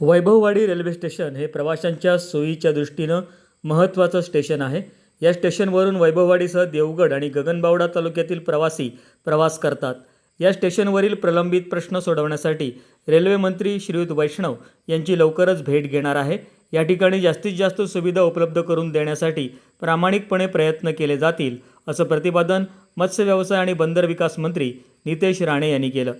Vaibhavwadi railway station हे प्रवाशांच्या सोयीच्या दृष्टीनं महत्त्वाचं स्टेशन आहे. या स्टेशनवरून वैभववाडीसह देवगड आणि गगनबावडा तालुक्यातील प्रवासी प्रवास करतात. या स्टेशनवरील प्रलंबित प्रश्न सोडवण्यासाठी रेल्वे मंत्री श्रीयुत वैष्णव यांची लवकरच भेट घेणार आहे. या ठिकाणी जास्तीत जास्त सुविधा उपलब्ध करून देण्यासाठी प्रामाणिकपणे प्रयत्न केले जातील असं प्रतिपादन मत्स्य व्यवसाय आणि बंदर विकास मंत्री नितेश राणे यांनी केलं.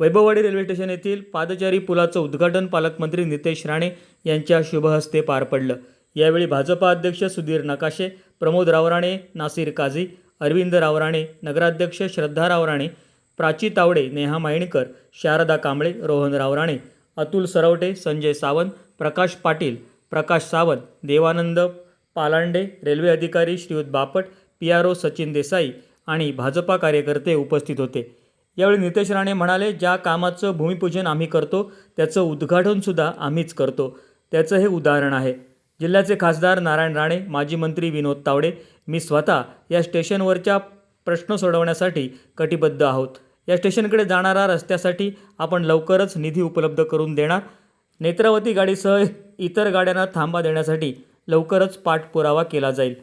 वैभववाडी रेल्वे स्टेशन येथील पादचारी पुलाचं उद्घाटन पालकमंत्री नितेश राणे यांच्या शुभहस्ते पार पडलं. यावेळी भाजपा अध्यक्ष सुधीर नकाशे प्रमोद रावराणे नासिर काझी अरविंद रावराणे नगराध्यक्ष श्रद्धा रावराणे प्राची तावडे नेहा मायणकर शारदा कांबळे रोहन रावराणे अतुल सरवटे संजय सावंत प्रकाश पाटील प्रकाश सावंत देवानंद पालांडे रेल्वे अधिकारी श्रीयुत Bapat P R O Sachin Desai आणि भाजपा कार्यकर्ते उपस्थित होते. यावेळी नितेश राणे म्हणाले ज्या कामाचं भूमिपूजन आम्ही करतो त्याचं उद्घाटनसुद्धा आम्हीच करतो. त्याचं हे उदाहरण आहे. जिल्ह्याचे खासदार नारायण राणे माजी मंत्री विनोद तावडे मी स्वतः या स्टेशनवरच्या प्रश्न सोडवण्यासाठी कटिबद्ध आहोत. या स्टेशनकडे जाणारा रस्त्यासाठी आपण लवकरच निधी उपलब्ध करून देणार. नेत्रावती गाडीसह इतर गाड्यांना थांबा देण्यासाठी लवकरच पाठपुरावा केला जाईल.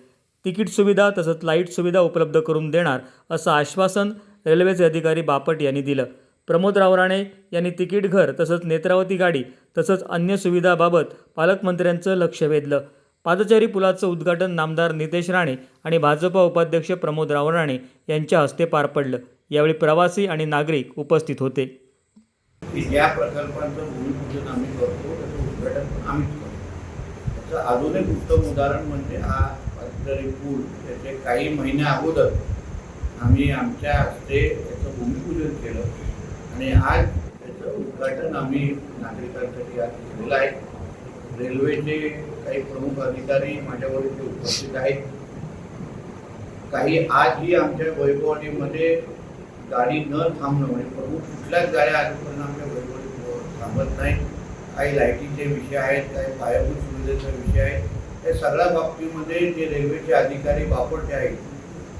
तिकीट सुविधा तसंच लाइट सुविधा उपलब्ध करून देणार असं आश्वासन रेल्वेचे अधिकारी बापट यांनी दिलं. प्रमोद रावराणे यांनी तिकीट घर तसंच नेत्रावती गाडी तसंच अन्य सुविधाबाबत पालकमंत्र्यांचं लक्ष वेधलं. पादचारी पुलाचं उद्घाटन नामदार नितेश राणे आणि भाजपा उपाध्यक्ष प्रमोद रावराणे यांच्या हस्ते पार पडलं. यावेळी प्रवासी आणि नागरिक उपस्थित होते. या प्रकल्पांचं भूमिपूजन आम्ही करतो त्याचं उद्घाटन आम्ही करतो. त्याचं अजून एक उत्तम उदाहरण म्हणजे हा पादचारी पूल त्याचे काही महिन्या अगोदर आम्ही आमच्या हस्ते त्याचं भूमिपूजन केलं. आणि आज त्याचं उद्घाटन आम्ही नागरिकांसाठी आज केलेलं आहे. रेल्वेचे काही प्रमुख अधिकारी माझ्यावर इथे उपस्थित आहेत. काही आजही आमच्या वैभववाडीमध्ये गाडी न थांबणं म्हणजे प्रमुख कुठल्याच गाड्या आजपर्यंत आमच्या वैभववाडीत थांबत नाही काही लाईटीचे विषय आहेत काही पायाभूत सुविधेचा विषय आहे. या सगळ्या बाबतीमध्ये जे रेल्वेचे अधिकारी वापरते आहेत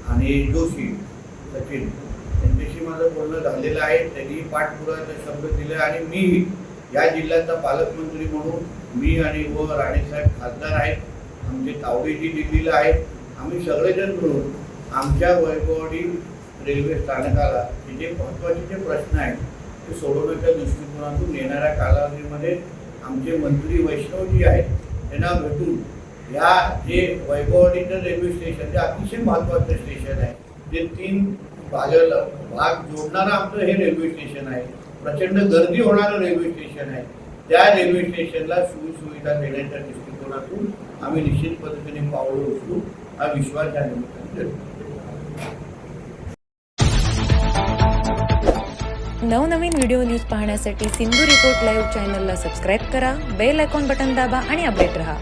आणि जोशी सचिन त्यांच्याशी माझं बोलणं झालेलं आहे त्यांनी पाठपुराचा शब्द दिला आणि मी या जिल्ह्याचा पालकमंत्री म्हणून मी आणि व राणेसाहेब खासदार आहेत आमचे तावडेजी दिल्लीला आहेत आम्ही सगळेजण मिळून आमच्या वैभवडी रेल्वे स्थानकाला जे महत्त्वाचे जे प्रश्न आहेत ते सोडवण्याच्या दृष्टिकोनातून येणाऱ्या कालावधीमध्ये आमचे मंत्री वैष्णवजी आहेत त्यांना भेटून या जे वैभववाडीचं रेल्वे स्टेशन जे अतिशय महत्त्वाचं स्टेशन आहे जे तीन भागाला भाग जोडणारं आमचं हे रेल्वे स्टेशन आहे प्रचंड गर्दी होणारं रेल्वे स्टेशन आहे त्या रेल्वे स्टेशनला सुविधा देण्याच्या दृष्टिकोनातून आम्ही निश्चित पद्धतीने पावलं उचलू हा विश्वास या निमित्ताने नवनवीन व्हिडिओ न्यूज पाहण्यासाठी सिंधू रिपोर्ट लाईव्ह चॅनलला सबस्क्राईब करा बेल आयकॉन बटन दाबा आणि अपडेट रहा.